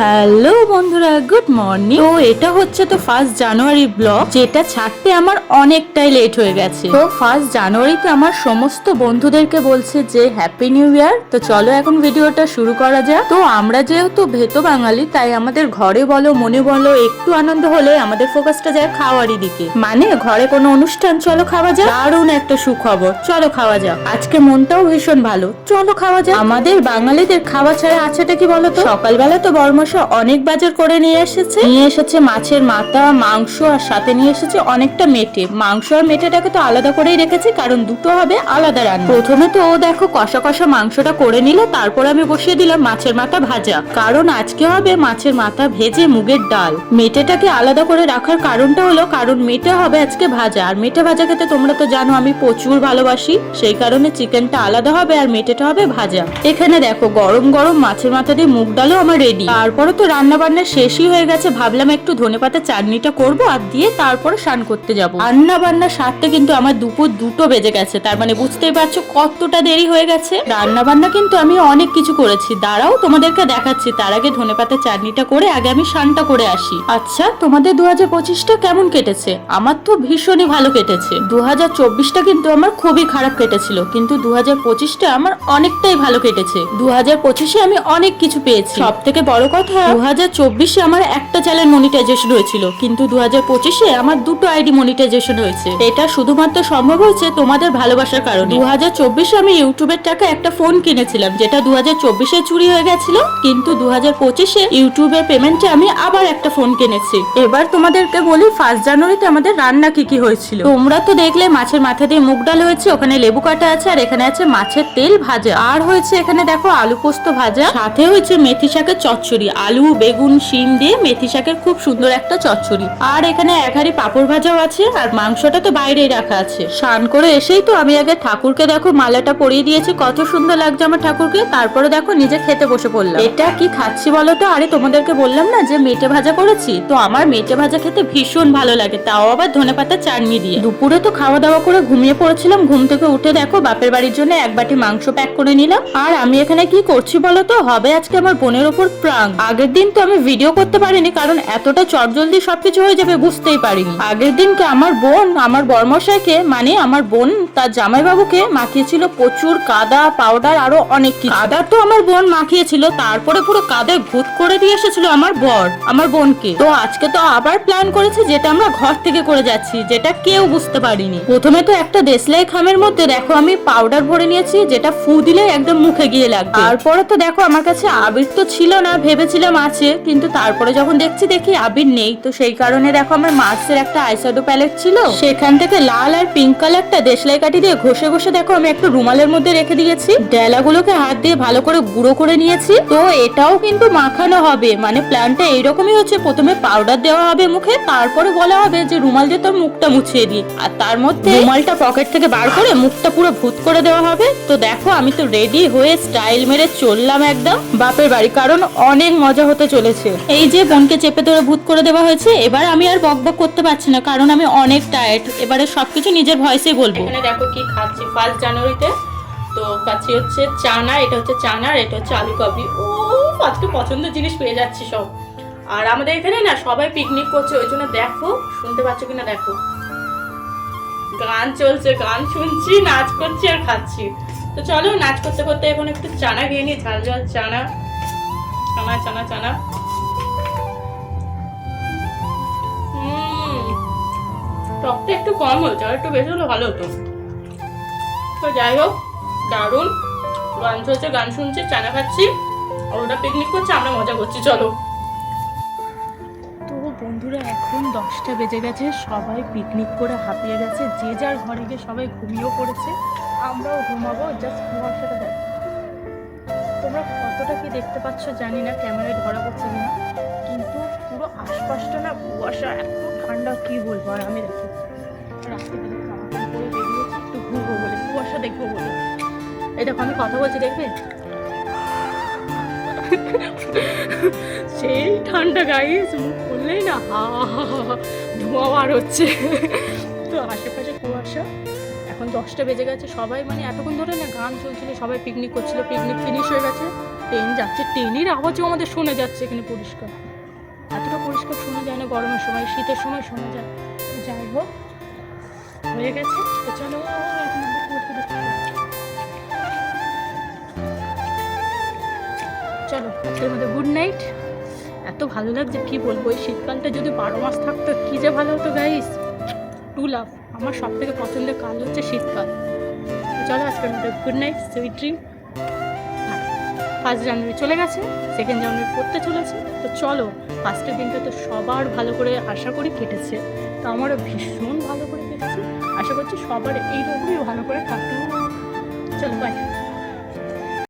Hello বন্ধুরা, good morning. তো এটা হচ্ছে তো ফার্স্ট জানুয়ারি ব্লগ যেটা ছাড়তে আমার অনেকটাই লেট হয়ে গেছে। তো ফার্স্ট জানুয়ারিতে আমার সমস্ত বন্ধুদেরকে বলছে যে হ্যাপি নিউ ইয়ার তো চলো এখন ভিডিওটা শুরু করা যাক। তো আমরা যেহেতু ভেতো বাঙালি, তাই আমাদের ঘরে বলো, মনে বলো, একটু আনন্দ হলে আমাদের ফোকাসটা যায় খাওয়ারই দিকে। মানে ঘরে কোনো অনুষ্ঠান, চলো খাওয়া যাক। দারুণ একটা সুখবর। চলো খাওয়া যাক। আজকে মনটাও ভীষণ ভালো। চলো খাওয়া যাক। আমাদের বাঙালিদের খাওয়া ছাড়া আছেটা কি বলতো সকালবেলা তো বর্মশা অনেক বাজার করে নিয়ে এসেছে। নিয়ে এসেছে মাছের মাথা, মাংস, আর সাথে নিয়ে এসেছে অনেকটা মেটে। মাংস আর মেটেটাকে তো আলাদা করেই রেখেছি, কারণ দুটো হবে আলাদা রান্না। প্রথমে তো ও দেখো কষা কষা মাংসটা করে নিল, তারপর আমি বসিয়ে দিলাম মাছের মাথা ভাজা। কারণ আজকে হবে মাছের মাথা ভেজে মুগের ডাল। মেটেটাকে আলাদা করে রাখার কারণটা হলো, কারণ মেটে হবে আজকে ভাজা। আর মেটে ভাজা খেতে তোমরা তো জানো আমি প্রচুর ভালোবাসি, সেই কারণে চিকেনটা আলাদা হবে আর মেটেটা হবে ভাজা। এখানে দেখো গরম গরম মাছের মাথা দিয়ে মুগ ডালও আমার রেডি তারপরে তো রান্না বান্না শেষই হয়ে গেছে, ভাবলাম একটু ধনেপাতা চাটনিটা করব আর দিয়ে তারপরে স্নান করতে যাব। রান্না বান্না সারতে কিন্তু আমার দুপুর দুটো বেজে গেছে, তার মানে বুঝতেই পারছ কতটা দেরি হয়ে গেছে। রান্না বান্না কিন্তু আমি অনেক কিছু করেছি, দাঁড়াও তোমাদেরকে দেখাচ্ছি, তার আগে ধনেপাতা চাটনিটা করে আগে আমি স্নানটা করে আসি। আচ্ছা তোমাদের দু হাজার পঁচিশটা কেমন কেটেছে? আমার তো ভীষণই ভালো কেটেছে। দু হাজার চব্বিশটা কিন্তু আমার খুবই খারাপ কেটেছিল, কিন্তু দু হাজার পঁচিশটা আমার অনেকটাই ভালো কেটেছে। দু হাজার পঁচিশে আমি অনেক কিছু পেয়েছি। সব থেকে বড় কথা দু হাজার চব্বিশে আমার একটা চ্যানেল মনিটাইজেশন হয়েছিল কিন্তু দু হাজার পঁচিশে আমার দুটো আইডি মনিটাইজেশন হয়েছে। এটা শুধুমাত্র সম্ভব হয়েছে তোমাদের ভালোবাসার কারণে। দু হাজার চব্বিশে আমি ইউটিউবের টাকা একটা ফোন কিনেছিলাম যেটা দু হাজার চব্বিশে চুরি হয়ে গেছিল কিন্তু দু হাজার পঁচিশে ইউটিউবের পেমেন্টে আমি আবার একটা ফোন কিনেছি। এবার তোমাদেরকে বলি ফার্স্ট জানুয়ারিতে আমাদের রান্না কি কি হয়েছিল? তোমরা তো দেখলে মাছের মাথা দিয়ে মুগ ডাল হয়েছে ওখানে লেবু কাটা আছে আর এখানে আছে মাছের তেল ভাজা। আর হয়েছে এখানে দেখো আলু পোস্ত ভাজা। সাথে হয়েছে মেথি শাকের চচ্চড়ি। আলু, বেগুন, শিম দিয়ে মেথি শাকের খুব সুন্দর একটা চচ্চড়ি। আর এখানে এক হাঁড়ি পাঁপড় ভাজাও আছে, আর মাংসটা তো বাইরেই রাখা আছে। স্নান করে এসেই তো আমি আগে ঠাকুরকে দেখো, মালাটা পরিয়ে দিয়েছি, কত সুন্দর লাগছে আমার ঠাকুরকে। তারপরে দেখো, নিজে খেতে বসে পড়লাম। এটা কি খাচ্ছি বলো তো? আরে, তোমাদেরকে বললাম না যে মেটে ভাজা করেছি? তো আমার মেটে ভাজা খেতে ভীষণ ভালো লাগে। তাও আবার ধনে পাতা চাটনি দিয়ে। দুপুরে তো খাওয়া দাওয়া করে ঘুমিয়ে পড়েছিলাম। ঘুম থেকে উঠে দেখো, বাপের বাড়ির জন্য এক বাটি মাংস প্যাক করে নিলাম। আর আমি এখানে কি করছি বলো তো? হবে আজকে আমার বোনের ওপর প্রাং আগের দিন তো আমি ভিডিও করতে পারিনি, কারণ এতটা চটজলদি সবকিছু হয়ে যাবে বুঝতেই পারিনি। আগের দিনকে আমার বোন, আমার বর্মশাইকে মানে আমার বোন, তার জামাইবাবুকে মাখিয়েছিল প্রচুর কাদা পাউডার আরও অনেক কিছু। কাদা তো আমার বোন মাখিয়েছিল, তারপরে পুরো কাদায় ভূত করে দিয়ে এসেছিল আমার বর, আমার বোনকে। তো আজকে তো আবার প্ল্যান করেছে যেটা আমরা ঘর থেকে করে যাচ্ছি, যেটা কেউ বুঝতে পারিনি। প্রথমে তো একটা দেশলাই খামের মধ্যে দেখো আমি পাউডার ভরে নিয়েছি, যেটা ফু দিলে একদম মুখে গিয়ে লাগবে। তারপরে তো দেখো আমার কাছে আবির তো ছিল না ভেবেছিলাম আছে, কিন্তু তারপরে যখন দেখছি দেখি আবির নেই। তো সেই কারণে দেখো আমার মার্সের একটা আইশ্যাডো প্যালেট ছিল। সেখান থেকে লাল আর পিঙ্ক কালারটা দেশলাই কাঠি দিয়ে ঘষে ঘষে দেখো আমি একটু রুমালের মধ্যে রেখে দিয়েছি। ডেলাগুলোকে হাত দিয়ে ভালো করে গুঁড়ো করে নিয়েছি। তো এটাও কিন্তু মাখানো হবে। মানে প্ল্যানটা এইরকমই হচ্ছে। প্রথমে পাউডার দেওয়া হবে মুখে, তারপরে বলা হবে যে রুমাল দিয়ে তোর মুখটা মুছিয়ে দিই। আর তার মধ্যে রুমালটা পকেট থেকে বার করে মুখটা পুরো ভূত করে দেওয়া হবে। তো দেখো আমি তো রেডি হয়ে স্টাইল মেরে চললাম একদম। বাপের বাড়ি। কারণ অনেক মজা হতে চলেছে। এই যে বোনকে চেপে ধরে ভূত করে দেওয়া হয়েছে, এবার আমি আর বক বক করতে পারছি না, কারণ আমি অনেক টায়ার্ড এবারে সবকিছু নিজের ভয়েসেই বলব। এখানে দেখো কি খাচ্ছি ফার্স্ট জানুয়ারিতে। তো খাচ্ছি হচ্ছে চানা, এটা হচ্ছে চানা আর এটা হচ্ছে আলু কবি ও আজকে পছন্দের জিনিস পেয়ে যাচ্ছি সব। আর আমাদের এখানে না সবাই পিকনিক করছে, ওই জন্য দেখো, শুনতে পাচ্ছ কিনা দেখো। গান চলছে, গান শুনছি, নাচ করছি আর খাচ্ছি। তো চলো, নাচ করতে করতে এখন একটু চানা খেয়ে নিই, ঝাল ঝাল চানা। চানা চানা চানা। টকটা একটু কম হয়েছে আর একটু বেশি হলে, ভালো হতো। তো যাই হোক, দারুণ। গান চলছে, গান শুনছি, চানা খাচ্ছি। আর ওটা পিকনিক করছে, আমরা মজা করছি, চলো। তো বন্ধুরা, এখন দশটা বেজে গেছে, সবাই পিকনিক করে হাঁপিয়ে গেছে, যে যার ঘরে গিয়ে সবাই ঘুমিয়েও পড়েছে, আমরাও ঘুমাবো জাস্ট কুয়াশাটা দেখ। কতটা কি দেখতে পাচ্ছ? জানি না ক্যামেরায় ধরা পড়ছে কিনা। কিন্তু পুরো আশপাশটা না কুয়াশা, এত ঠান্ডা, কি বলব? আর আমি দেখি একটু ঘুরবো বলে, কুয়াশা দেখব বলে। এই দেখো, আমি কথা বলছি, দেখবে? সেই ঠান্ডা গাইস মুখ খুললেই না হা ধোঁয়া বার হচ্ছে। তো আশেপাশে কুয়াশা এখন দশটা বেজে গেছে, সবাই মানে এতক্ষণ ধরে না গান চলছিল, সবাই পিকনিক করছিল পিকনিক ফিনিশ হয়ে গেছে। ট্রেন যাচ্ছে ট্রেনের আওয়াজও আমাদের শোনা যাচ্ছে এখানে পরিষ্কার। এতটা পরিষ্কার শোনা যায় না গরমের সময়, শীতের সময় শোনা যায়। যাই হোক, হয়ে গেছে, তো চলো। চলো, আজকের মধ্যে গুড নাইট এত ভালো লাগছে, কি বলব, এই শীতকালটা যদি বারো মাস থাকতো, কি যে ভালো হতো গাইস লাভ। আমার সব থেকে পছন্দের কাল হচ্ছে শীতকাল। চলো আজকের মধ্যে good night sweet dream first January চলে গেছে সেকেন্ড জানুয়ারি পড়তে চলেছে। তো চলো ফার্স্টের দিনটা তো সবার ভালো করে আশা করি কেটেছে। তো আমারও ভীষণ ভালো করে কেটেছে। আশা করছি সবার এইরকমই ভালো করে কাটবে চলো বাই